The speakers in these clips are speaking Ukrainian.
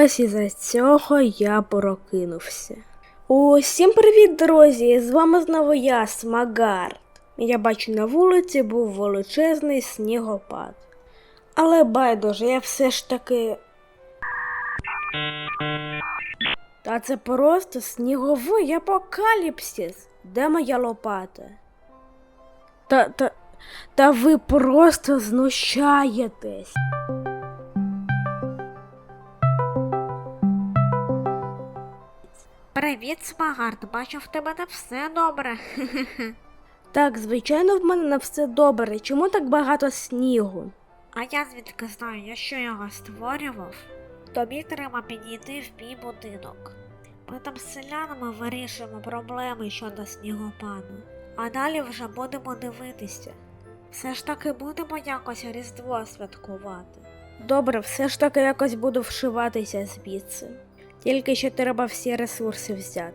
Ось із-за цього я прокинувся. Усім привіт, друзі! З вами знову я, Смагард. Я бачу на вулиці був величезний снігопад. Але байдуже, я все ж таки. Та це просто сніговий апокаліпсис. Де моя лопата? Та, та, та ви просто знущаєтесь. Привіт, Смагард, бачу в тебе не все добре. Так, звичайно, в мене на все добре. Чому так багато снігу? А я звідки знаю, я що його створював? Тобі треба підійти в мій будинок. Ми там з селянами вирішуємо проблеми щодо снігопаду. А далі вже будемо дивитися. Все ж таки будемо якось Різдво святкувати. Добре, все ж таки якось буду вшиватися звідси. Тільки ще треба всі ресурси взяти.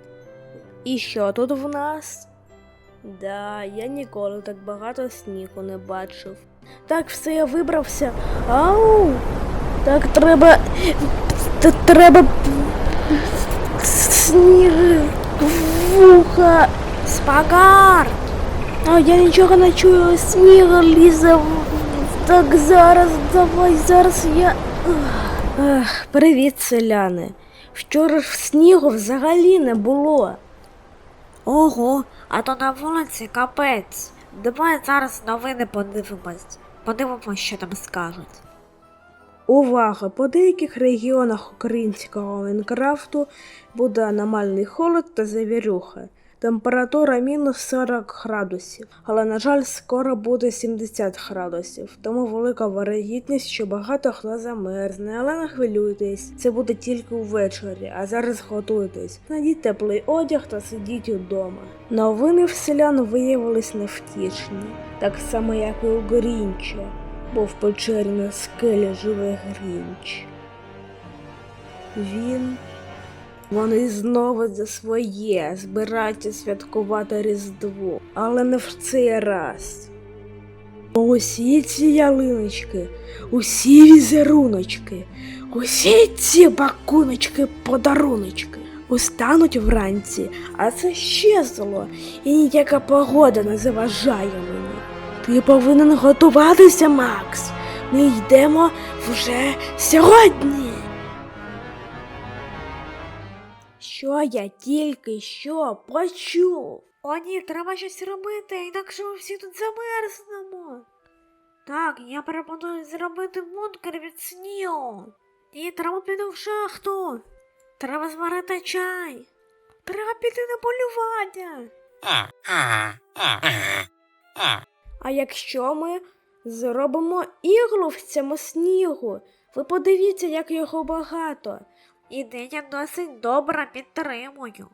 І що тут в нас? Да, я ніколи так багато снігу не бачив. Так, все, я вибрався. Ау! Так треба. Треба. Сніг. Вуха. Смагард! А я нічого не чую, сніг лізе. Так зараз, давай, зараз я. Ех, привіт, селяни. Вчора ж снігу взагалі не було. Ого, а то на вулиці капець. Давай зараз новини подивимось. Подивимось, що там скажуть. Увага! По деяких регіонах українського Майнкрафту буде аномальний холод та завірюха. Температура мінус 40 градусів, але, на жаль, скоро буде 70 градусів, тому велика вирогідність, що багато хто замерзне, але не хвилюйтесь, це буде тільки увечері, а зараз готуйтесь. Надіть теплий одяг та сидіть удома. Новини в селян виявились невтішні, так само як і у Грінча бо в печері на скелі живе Грінч. Він. Вони знову за своє збираються святкувати Різдво, але не в цей раз. Усі ці ялиночки, усі візеруночки, усі ці бакуночки, подаруночки устануть вранці, а це ще зло, і ніяка погода не заважає мені. Ти повинен готуватися, Макс. Ми йдемо вже сьогодні. Що я тільки що почув? О ні, треба щось робити, інакше ми всі тут замерзнемо. Так, я пропоную зробити бункер від снігу. Ні, треба піти в шахту. Треба зварити чай. Треба піти на полювання. А якщо ми зробимо іглу в цьому снігу, ви подивіться, як його багато. Ідея досить добра, підтримую.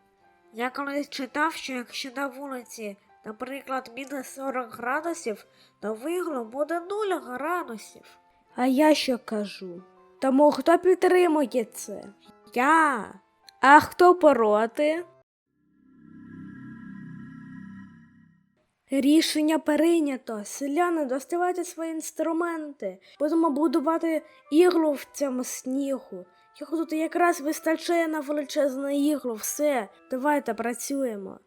Я колись читав, що якщо на вулиці, наприклад, мінус 40 градусів, то в іглу буде 0 градусів. А я що кажу? Тому хто підтримує це? Я. А хто проти? Рішення прийнято. Селяни, доставайте свої інструменти. Будемо будувати іглу в цьому снігу. Його тут якраз вистачає на величезну іглу. Все, давайте працюємо.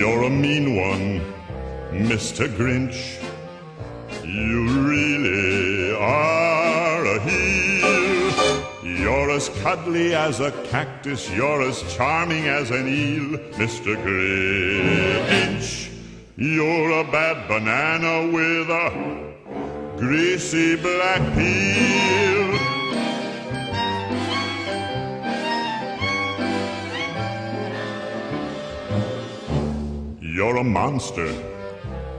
You're a mean one, Mr. Grinch. You really are a heel. You're as cuddly as a cactus, you're as charming as an eel, Mr. Grinch. You're a bad banana with a greasy black peel. You're a monster,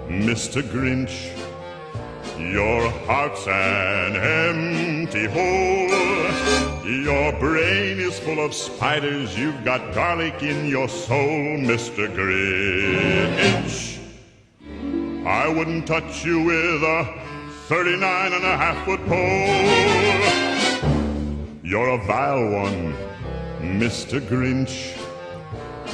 Mr. Grinch. Your heart's an empty hole. Your brain is full of spiders. You've got garlic in your soul, Mr. Grinch. I wouldn't touch you with a 39 and a half foot pole. You're a vile one, Mr. Grinch.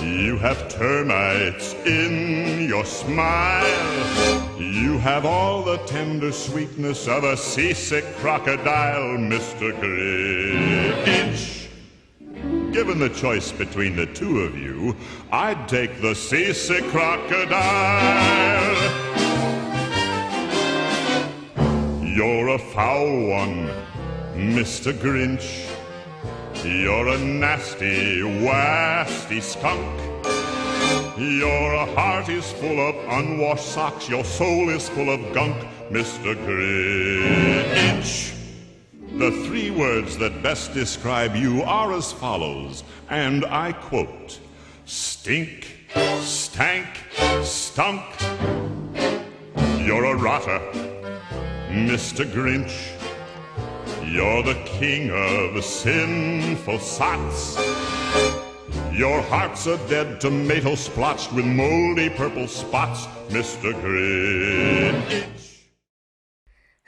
You have termites in your smile. You have all the tender sweetness of a seasick crocodile, Mr. Grinch. Given the choice between the two of you, I'd take the seasick crocodile. You're a foul one, Mr. Grinch. You're a nasty, wasty skunk. Your heart is full of unwashed socks. Your soul is full of gunk, Mr. Grinch. The three words that best describe you are as follows, and I quote Stink, stank, stunk. You're a rotter, Mr. Grinch. You're the king of sinful sots. Your heart's a dead tomato splotched with moldy purple spots, Mr. Grinch.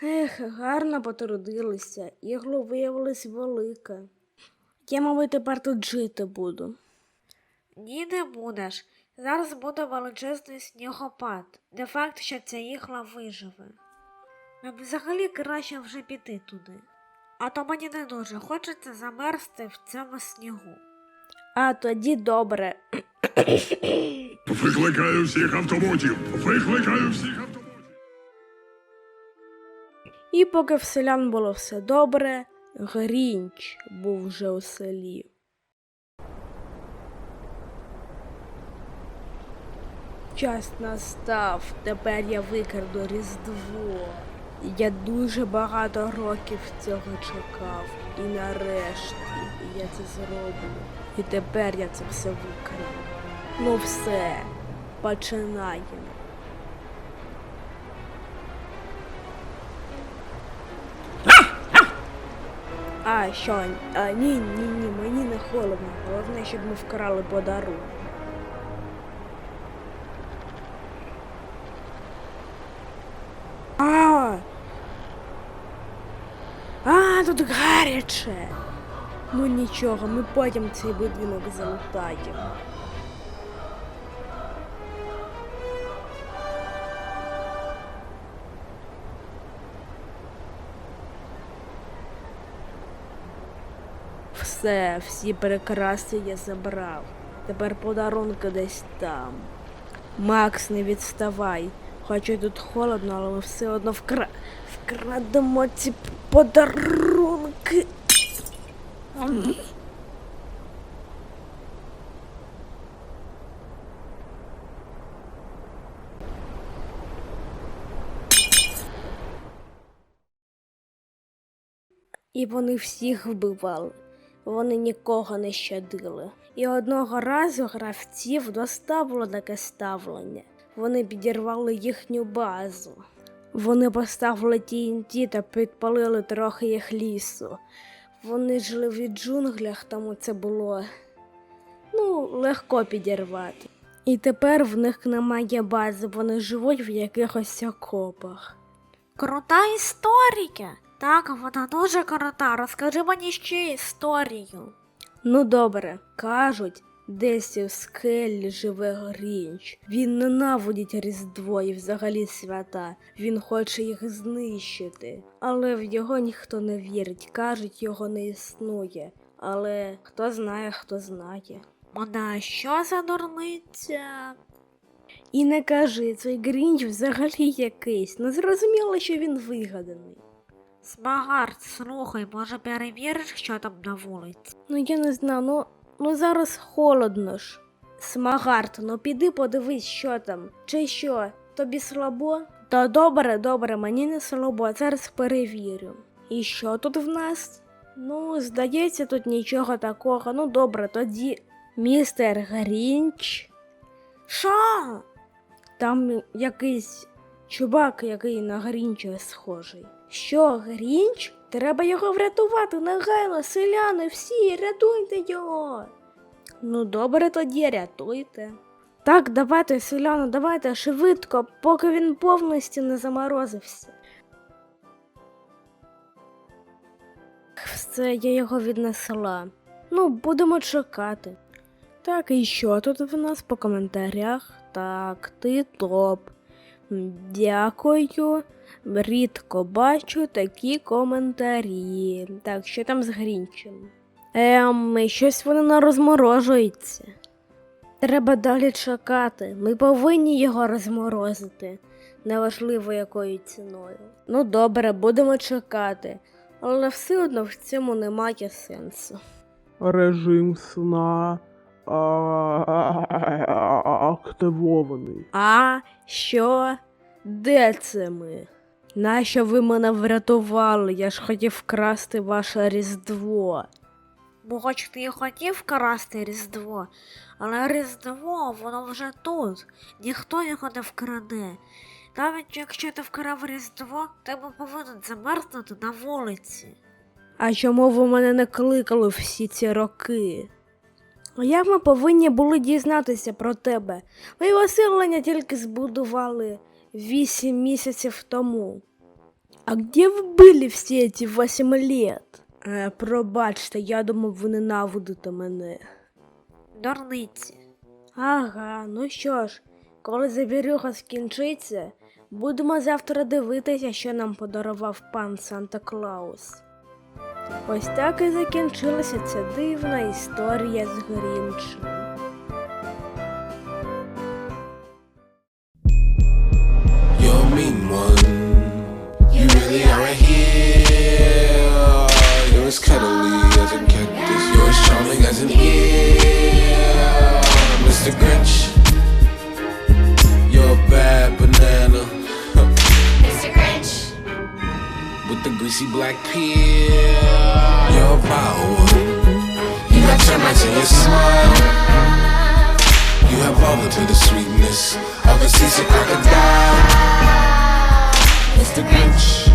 Ех, гарно потрудилися. Ігло виявилось велике. Я, мабуть, тепер тут жити буду. Ні, не будеш. Зараз буде величезний снігопад. Не факт, що ця ігла виживе. Нам взагалі краще вже піти туди. А то мені не дуже хочеться замерзти в цьому снігу. А тоді добре. Викликаю всіх автоботів! Викликаю всіх автоботів! І поки в селян було все добре, Грінч був вже у селі. Час настав, тепер я викраду Різдво. Я дуже багато років цього чекав. І нарешті я це зроблю. І тепер я це все викраду. Ну все, починаємо. А, що? А, ні, ні, ні, мені не холодно. Головне, щоб ми вкрали подарунок. А! А, тут гаряче. Ну нічого, ми потім цей будинок залутаємо. Все, всі прикраси я забрав. Тепер подарунки десь там. Макс, не відставай. Хоча тут холодно, але ми все одно вкра... вкрадемо ці подарунки. І вони всіх вбивали. Вони нікого не щадили. І одного разу гравців доставило таке ставлення. Вони підірвали їхню базу. Вони поставили TNT та підпалили трохи їх лісу. Вони жили в джунглях, тому це було ну, легко підірвати. І тепер в них немає бази, вони живуть в якихось окопах. Крута історія. Так, вона дуже крута. Розкажи мені ще історію. Ну добре, кажуть, десь у скелі живе Грінч. Він ненавидить Різдво і взагалі свята. Він хоче їх знищити. Але в його ніхто не вірить, кажуть, його не існує. Але хто знає, хто знає. Вона що за дурниця? І не кажи, цей Грінч взагалі якийсь. Не зрозуміло, що він вигаданий. Смагард, слухай, може перевіриш, що там на вулиці? Ну я не знаю, ну, ну зараз холодно ж. Смагард, ну піди подивись, що там. Чи що, тобі слабо? Та добре, добре, мені не слабо, зараз перевірю. І що тут в нас? Ну, здається, тут нічого такого. Ну добре, тоді містер Грінч. Що? Там якийсь чувак, який на Грінча схожий. Що, Грінч? Треба його врятувати негайно, селяни, всі, рятуйте його. Ну, добре тоді, рятуйте. Так, давайте, селяни, давайте швидко, поки він повністю не заморозився. Все, я його віднесла. Ну, будемо чекати. Так, і що тут в нас по коментарях? Так, ти топ. Дякую. Рідко бачу такі коментарі. Так, що там з Грінчем? Ем, щось воно розморожується. Треба далі чекати. Ми повинні його розморозити, неважливо якою ціною. Ну добре, будемо чекати, але все одно в цьому немає сенсу. Режим сна активований. А що? Де це ми? Нащо ви мене врятували? Я ж хотів вкрасти ваше Різдво. Бо хоч ти і хотів красти Різдво, але Різдво, воно вже тут. Ніхто його не вкраде. Навіть якщо ти вкрав Різдво, тебе повинен замерзнути на вулиці. А чому ви мене не кликали всі ці роки? Як ми повинні були дізнатися про тебе? Ми оселення тільки збудували вісім місяців тому. А де ви були всі ці вісім літ? Е, пробачте, я думав, ви ненавидите мене. Дурниці. Ага, ну що ж, коли завірюха скінчиться, будемо завтра дивитися, що нам подарував пан Санта Клаус. Ось так і закінчилася ця дивна історія з Грінчем. Mr. Grinch. You're a bad banana. Mr. Grinch. With the greasy black peel. power. You have so much in your smile. You have all to the sweetness of a seasick crocodile. Mr. Grinch.